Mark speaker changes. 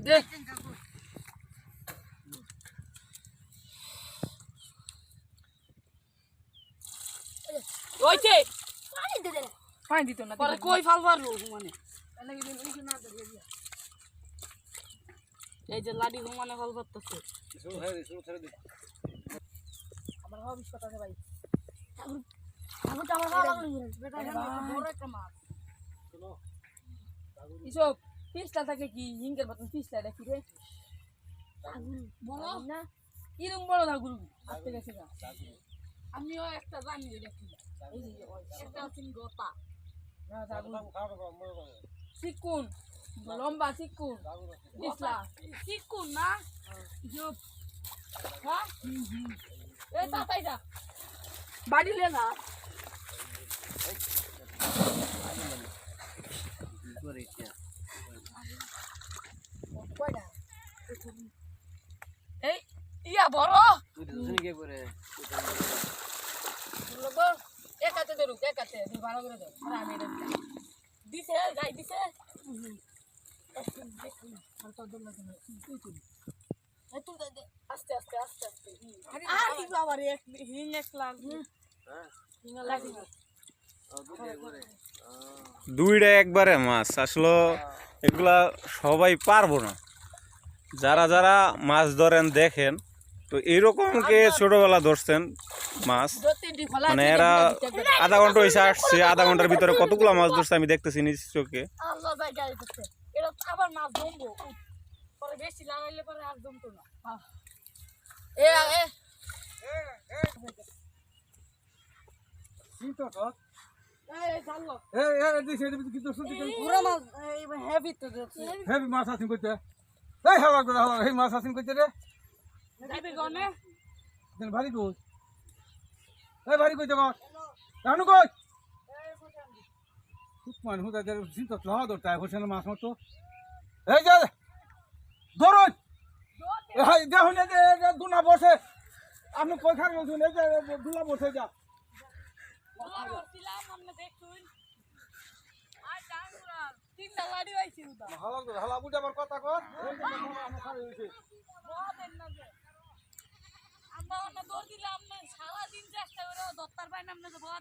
Speaker 1: দেখ ওইতে
Speaker 2: পানি দে দে।
Speaker 1: পানি দিত না
Speaker 3: পরে কই ফাল পারব মানে। এই যে লাডি ঘুমানে ফাল করতেছে
Speaker 1: আমার হাওয়া কথা আছে ভাই।
Speaker 2: আমি তো আমার ভালো লাগে বেটা
Speaker 3: বড় একটা মাছ।
Speaker 1: এসব ফিসটা থাকে কি হিঙ্গের মতন ফিসটা এটা কি রে।
Speaker 3: বলো।
Speaker 1: না কিরম বড় ধাগুর আসতে গেছে না
Speaker 3: আমিও একটা জানি দেখি। একটা
Speaker 1: না ধাগুর চিকুন লম্বা চিকুন। দিসলা
Speaker 3: চিকুন না?
Speaker 1: জুপ
Speaker 3: হ্যাঁ?
Speaker 1: এ তাতাই যা।
Speaker 3: বাড়িলে না। বড়।
Speaker 1: লোক ধরুক এক ভালো করে ধর। আমি এটা দিলাম।
Speaker 3: দিছে গাই দিছে।
Speaker 1: এ তুই দে, দে।
Speaker 3: আস্তে আস্তে আস্তে আস্তে
Speaker 1: আরে
Speaker 3: বাবা। রে হিং এক লাখ
Speaker 1: লাগি
Speaker 4: দুইটা একবারে মাছ। আসলে এগুলা সবাই পারব না। যারা যারা মাছ ধরেন দেখেন তো এইরকম কে ছোটবেলা ধরছেন মাছ? মানে এরা আধা ঘণ্টা হয়েছে আসছে আধা ঘণ্টার ভিতরে কতগুলো মাছ ধরছে আমি দেখতেছি নিজ চোখে।
Speaker 3: মাছ জমবো পরে বেশি লাগাইলে পরে আর জমতো না।
Speaker 1: এ এ।
Speaker 3: এই জানলো।
Speaker 1: পুরো মাছ হেভি তো দেখছি
Speaker 5: হেভি মাছ আসিন করতে এই হালা করে হালা এই মাছ আসিন করতে রে।
Speaker 3: যাবে গনে
Speaker 5: দেন ভারী কই এই ভারী কই দেবা? জানো কই? খুব মান হুদা দের চিন্তা তো হাওয়া দরটা হোসেন মাছ মতো এই যে হাই দেখুন এই যে দুনা বসে। আপনি কই বলছেন এই যে দুলা বসে যা।
Speaker 3: বলা করছিলাম আপনি দেখুন। আব্বা অন্য দৌড় দিলে সারাদিন চেষ্টা করে দত্তার বাইন আপনি তো
Speaker 5: বাবা